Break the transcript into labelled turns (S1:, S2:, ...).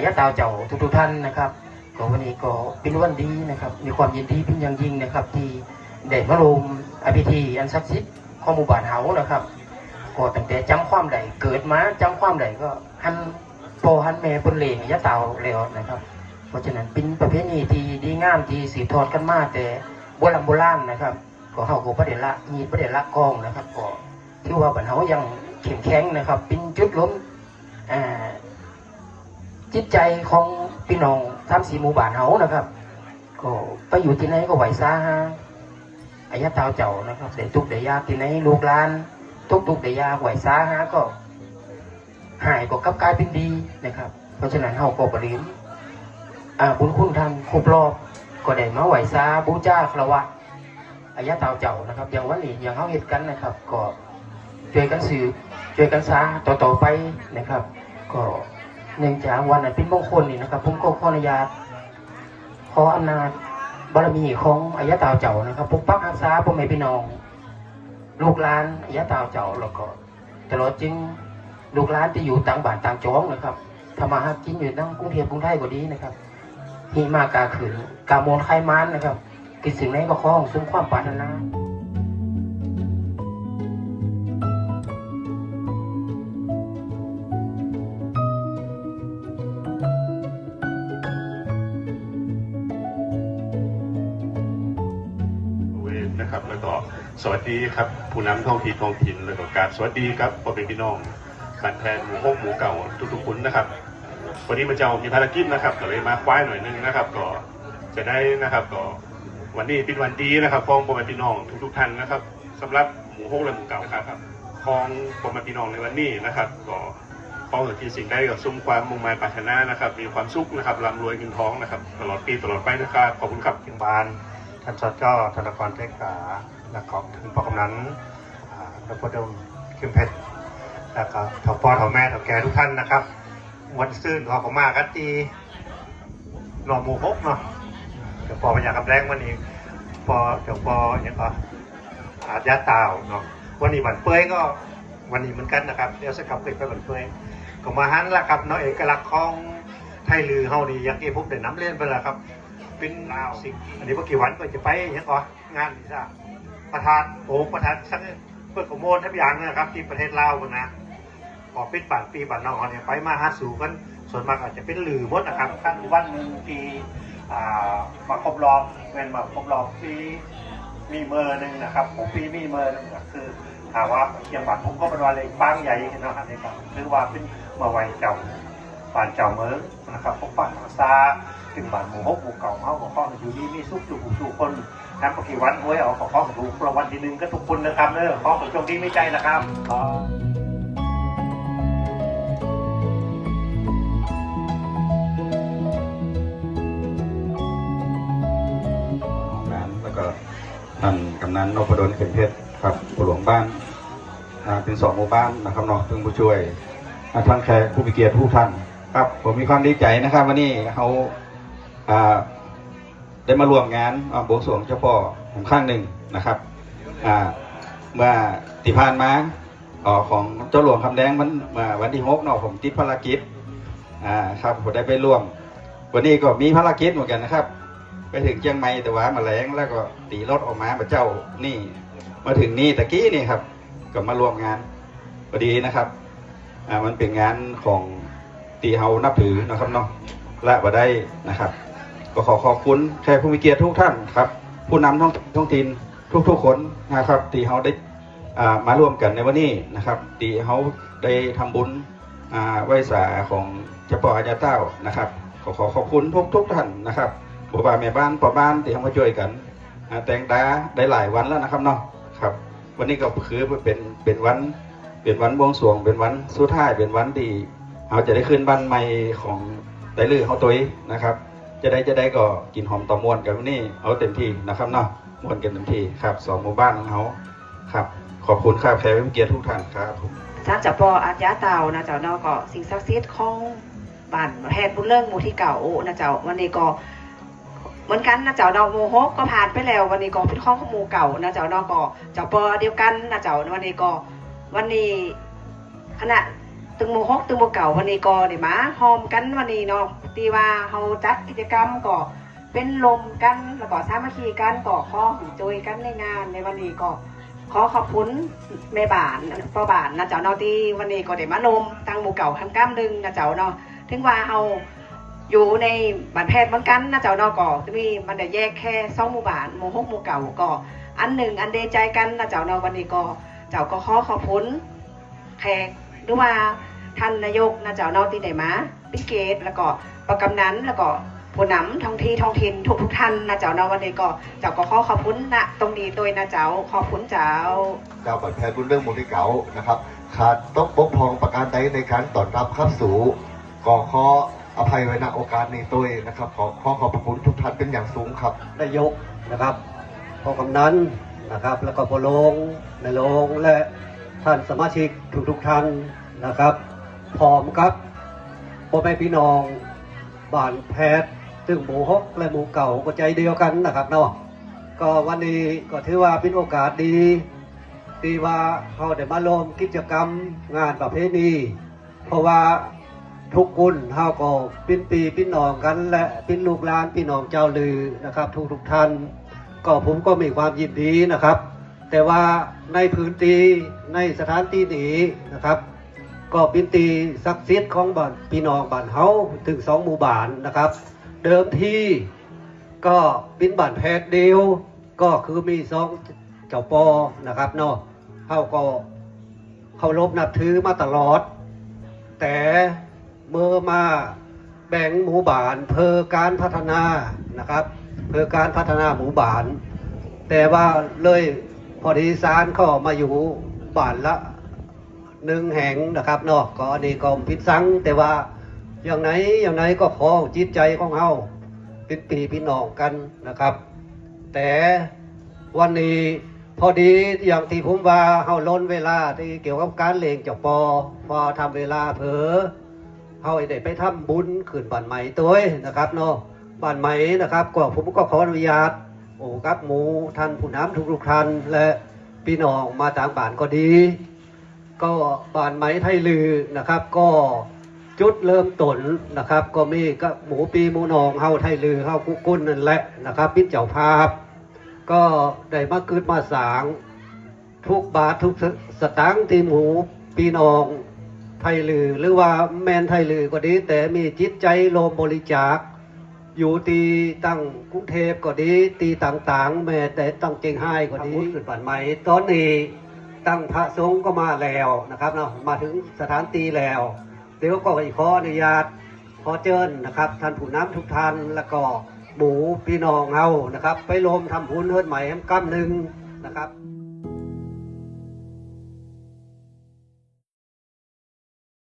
S1: ายะตาวเจ้าทุกๆท่านนะครับก็วันนี้ก็เป็นวันดีนะครับ มีความยินดีเป็นอย่างยิ่งนะครับ ที่ได้มารวมอภิธีอันศักดิ์สิทธิ์ของหมู่บ้านเฮานะครับก็ตั้งแต่จำความใดเกิดมาจำความใดก็หันพ่อหันแม่เพิ่นเลงอายะตาวแล้วนะครับ เพราะฉะนั้นเป็นประเพณีที่ดีงามที่สืบทอดกันมาแต่โบราณโบราณนะครับ ก็เฮาก็บ่ได้ละมีบ่ได้ละกองนะครับ ก็ถือว่าบ้านเฮายังเข้มแข็งนะครับ เป็นจุดล้มอ่า จิตใจของพี่น้องทำสีหมู่บ้านเฮานะครับ ก็ไปอยู่ที่ไหนก็ไหวซาฮะอายะตาวเจ้านะครับได้ทุกข์ได้ยากที่ไหนลูกหลาน ทุกทุกข์ได้ยากไหวซาฮะก็หายก็กลับกลายเป็นดีนะครับ เพราะฉะนั้นเฮาก็บ่ลืมอ่าบุญคุณทานครบรอบก็ได้มาไหวซาบูชาคารวะอายะตาวเจ้านะครับ อย่างวันนี้อย่างเขาเห็นกันนะครับ ก็ช่วยกันสืบช่วยกันซาต่อต่อๆไปนะครับ ก็ เนื่องจากวันนั้นเป็นมงคลนี่นะครับ ผมก็ขออนุญาตขออำนาจบารมีของอายะตาวเจ้านะครับปกปักรักษาพ่อแม่พี่น้อง ลูกหลานอายะตาวเจ้าแล้วก็ตลอดจึงลูกหลานที่อยู่ต่างบ้านต่างจ้องนะครับทำมาหากินอยู่ทั้งกรุงเทพกรุงไทยก็ดีนะครับหิมากาขืนกาโมนไขมานนะครับกินสิ่งไหนก็ขอของซุ้มความปรารถนา
S2: นะครับ แล้วก็สวัสดีครับผู้นำท้องถิ่นท้องถิ่นแล้วก็การสวัสดีครับพ่อเป็นพี่น้องบ้านแทนหมู่ห้องหมู่เก่าทุกๆคนนะครับ วันนี้มาเจ้ามีภารกิจนะครับก็เลยมาคว้ายหน่อยนึงนะครับ ก็จะได้นะครับก็วันนี้เป็นวันดีนะครับของพ่อแม่พี่น้องทุกๆท่านนะครับสำหรับหมู่ห้องและหมู่เก่านะครับของพ่อแม่พี่น้องในวันนี้นะครับ ก็ขอให้ที่สิ่งได้กับซุ้มความมุ่งหมายปรารถนานะครับ มีความสุขนะครับร่ำรวยเงินท้องนะครับ ตลอดปีตลอดไปนะครับขอบคุณครับ
S3: ถึงบาน ท่านสจธนกรเทกาและขอบถึงพ่อกำนันอ่าดรดมเข้มเพชรแล้วก็ทอพ่อทอแม่ทอแกทุกท่านนะครับวันซื่นขอขอมากันทีหน่อหมูฮกเนาะเดี๋ยวพอพยากรรมแรงวันนี้พอเดี๋ยวพออย่างก็อาญาตาวเนาะวันนี้วันเปื่อยก็วันนี้เหมือนกันนะครับ เดี๋ยวจะกลับไปไปวันเปื่อยก็มาหันละครับเนาะเอกลักษณ์ของไทยลือเฮานี่อยังที่ผมได้น้ำเล่นไปแล้วครับ เป็นสิ่งที่อันนี้ว่ากี่วันก็จะไปอย่างก่อนงานนี่ซะประธานโอ้ประธานสักเพื่อกโมนทับอย่างนะครับ ที่ประเทศลาวนะพอปิดบ้านปีบ้านนอกเนี่ยไปมาหาสู่กันส่วนมากอาจจะเป็นหลือมดนะครับขั้นวันหนึ่งที่อ่ามาครบรอบเป็นมาครบรอบปีมีเมอร์หนึ่งนะครับผมปีมีเมอร์หนึงคือถามว่าเชียงบัตรผมก็เป็นวันเลยบางใหญ่เนะครับในการถือว่าเป็นมาไวเจ้า บ้านเจ้าเมืองนะครับพบปะรักษาถึงบ้านหมู่หกหมู่เก่าเฮาของข้ออยู่ดีมีสุขอยู่ผู้ทุกคนนับปกี่วันหวยเอาของข้อถูกรางวัลที่หนึ่งก็ทุกคนนะครับเนอะข้อของโชคดีไม่ใจนะครับ
S4: ของน้ำแล้วก็ท่านกำนันนพดลเข็มเพชรครับผู้หลวงบ้านเป็นสองหมู่บ้านนะครับเน้องซึ่งผู้ช่วยท่านแขกผู้มีเกียรติทุกท่าน ครับผมมีความดีใจนะครับ วันนี้เขาได้มาร่วมงานอ่าบวงสรวงเจ้าพ่อของข้างหนึ่งนะครับเมื่อที่ผ่านมาออของเจ้าหลวงคำแดงมันมาวันที่หกเนาะผมติดภารกิจอ่าครับผมได้ไปร่วม วันนี้ก็มีภารกิจเหมือนกันนะครับ ไปถึงเชียงใหม่แต่ว่ามาแรงแล้วก็ตีรถออกมามาเจ้านี่ มาถึงนี่ตะกี้นี่ครับ ก็มารวมงานพอดีนะครับอ่ามันเป็นงานของ ตีเฮานับถือนะครับเนาะและบ่ได้นะครับ ก็ขอขอบคุณแขกผู้มีเกียรติทุกท่านครับ ผู้นำท้องท้องถิ่นทุกๆคนนะครับตีเฮาได้อ่ามาร่วมกันในวันนี้นะครับ ตีเฮาได้ทำบุญอ่าไหว้สาของเจ้าป่ออาญาเต้านะครับ ขอขอขอบคุณทุกทุกท่านนะครับบัวบานแม่บ้านป้าบ้านที่เขามาช่วยกันแต่งตาได้หลายวันแล้วนะครับเนาะครับ วันนี้ก็คือเป็นเป็นวันเป็นวันบวงสรวงเป็นวันสุดท้ายเป็นวันที่ เราจะได้ขึ้นบ้านใหม่ของไตลือเขาตัวเองนะครับ จะได้จะได้ก็กินหอมต่อมวนกันวันนี้เอาเต็มที่นะครับเนาะมวนกันเต็มที่ครับสองหมู่บ้านของเขาครับ ขอบคุณครับแขกผู้เกียรติทุกท่านครับผม
S5: ศาลเจ้าปออาญาเต่านะเจ้าเนาะก็สิ่งศักดิ์สิทธิ์ของบ้านแพทย์บุญเลิงหมู่ที่เก่านะเจ้าวันนี้ก็เหมือนกันนะเจ้าเนาะหมู่ฮกก็ผ่านไปแล้ว วันนี้ก็เป็นข้องขอมู่เก่านะเจ้าเนาะก็เจ้าปอเดียวกันนะเจ้าวันนี้ก็วันนี้คณะ ตึงโมฮกตึงโมเก่าวันนี้ก็เดี๋ยวมาหอมกันวันนี้เนาะตีว่าเฮาจัดกิจกรรมก็เป็นลมกันแล้วก็สามัคคีกันก็ข้อหจุยกันในงานในวันนี้ก็ขอขอบคุณแม่บ้านป้าบ้านนะเจ้าเนาะที่วันนี้ก็ได้มาลมตั้งหมู่เก่าทำก้ามดึงนะเจ้าเนาะถึงว่าเฮาอยู่ในบ้านแพทย์เหมือนกันนะเจ้าเนาะก็จะมีมันได้แยกแค่สองหมู่บ้านหมู่หกหมู่เก่าก็อันหนึ่งอันเดใจกันนะเจ้าเนาะวันนี้ก็เจ้าก็ขอขอบคุณแขกหรือว่า ท่านนายกนะเจ้าเนาะที่ได้มาพิเกตแล้วก็ประกำนั้นแล้วก็ผู้นำท้องที่ท้องถิ่นทุกทุกๆท่านนะเจ้าเนาะวันนี้ก็เจ้าก็ขอขอบคุณนะตรงนี้ตัวยนะเจ้าขอบคุณเจ้า
S6: ดาวบัตรแพทย์บุญเรื่องมูลที่เก่านะครับขาดต้องปกพรองประการใดในการต้อนรับเข้าสู่ก่อขออภัยไว้ณโอกาสนี้ตัวเองนะครับ ขอขอขอบพระคุณทุกท่านเป็นอย่างสูงครับ
S7: นายกนะครับพ่อกำนันนะครับ แล้วก็พอลงในายโรงและท่านสมาชิกทุกทุกๆท่านนะครับ พร้อมครับพ่อแม่พี่น้องบ้านแพทย์ซึ่งหมู่ฮกและหมู่เก่าก็ใจเดียวกันนะครับเนาะก็วันนี้ก็ถือว่าเป็นโอกาสดีที่ว่าเขาได้มาร่วมกิจกรรมงานประเพณีเพราะว่าทุกคนเฮาก็เป็นปีพี่น้องกัน และเป็นลูกหลานพี่น้องเจ้าลือนะครับ ทุกทุกท่าน ก็ผมก็มีความยินดีนะครับ แต่ว่าในพื้นที่ในสถานที่นี้นะครับ ก็เป็นตีศักดิ์สิทธิ์ของบ้านพี่น้องบ้านเฮาถึงสองหมู่บ้านนะครับ เดิมทีก็เป็นบ้านแพทย์เดียวก็คือมีสองเจ้าปอนะครับเนาะเฮาก็เคารพนับถือมาตลอด แต่เมื่อมาแบ่งหมู่บ้านเพื่อการพัฒนานะครับเพื่อการพัฒนาหมู่บ้าน แต่ว่าเลยพอดีสารก็มาอยู่บ้านละ หนึ่งแห่งนะครับเนาะก็อันนี้ก็พิดสังแต่ว่าอย่างไหนอย่างไหนก็ขอจิตใจของเฮาเป็นปีพี่น้องกันนะครับ แต่วันนี้พอดีอย่างที่ผมว่าเฮาล้นเวลาที่เกี่ยวกับการเลงเจาปอพอทำเวลาเผลอเฮาได้ไปทำบุญขืนบ้านใหม่ตัวนะครับเนาะบ้านใหม่นะครับ ก็ผมก็ขออนุญาตโอ้ครับหมูท่านผู้น้ำทุกๆท่านและพี่น้องมาต่างบ้านก็ดี ก็บานไหมไทยลือนะครับ ก็จุดเริ่มต้นนะครับ ก็มีก็หมูปีหมูนองเฮาไทยลือเฮากุกกุ้นนั่นแหละนะครับพิจเจ้าภาพ ก็ได้มาคืนมาสาง ทุกบาททุกสตางค์ที่หมูปีนองไทยลือ หรือว่าแมนไทยลือก็ดี แต่มีจิตใจโลมบริจาคอยู่ตีตั้งกรุงเทพก็ดี ตีต่างๆ แม้แต่ตั้งเจงไฮ้ก็ดีขึ้นบ้านใหม่ตอนนี้ ตั้งพระสงฆ์ก็มาแล้วนะครับเนาะมาถึงสถานตีแล้ว เดี๋ยวก็ขออนุญาตขอเจิญนะครับ ท่านผู้นำทุกท่านแล้วก็หมูพี่น้องเฮานะครับ ไปรวมทำพุนเฮิดใหม่แฮมกั้มหนึ่งนะครับ